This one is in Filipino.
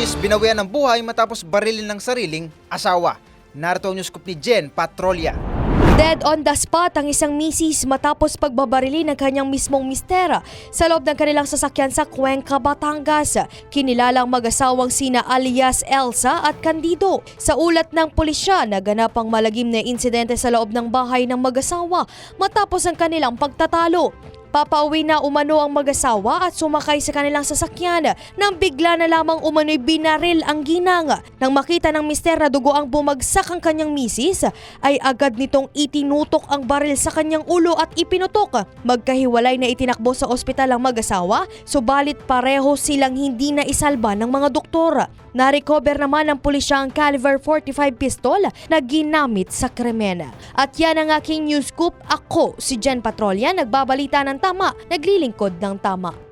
misis binawian ng buhay matapos barilin ng sariling asawa. Narito ang news ni Jen Patrolya. Dead on the spot ang isang misis matapos pagbabarili ng kanyang mismong mistera sa loob ng kanilang sasakyan sa Cuenca, Batangas. Kinilalang mag-asawang sina alias Elsa at Candido. Sa ulat ng pulisya, naganap ang malagim na insidente sa loob ng bahay ng mag-asawa matapos ang kanilang pagtatalo. Papauwi na umano ang mag-asawa at sumakay sa kanilang sasakyan nang bigla na lamang umano'y binaril ang ginang. Nang makita ng mister na dugo ang bumagsak ang kanyang misis, ay agad nitong itinutok ang baril sa kanyang ulo at ipinutok. Magkahiwalay na itinakbo sa ospital ang mag-asawa, subalit pareho silang hindi na isalba ng mga doktor. Narecover naman ng pulisya ang caliber 45 pistol na ginamit sa krimen. At yan ang aking news scoop. Ako, si Jen Patrolya, nagbabalita ng tama, naglilingkod ng tama.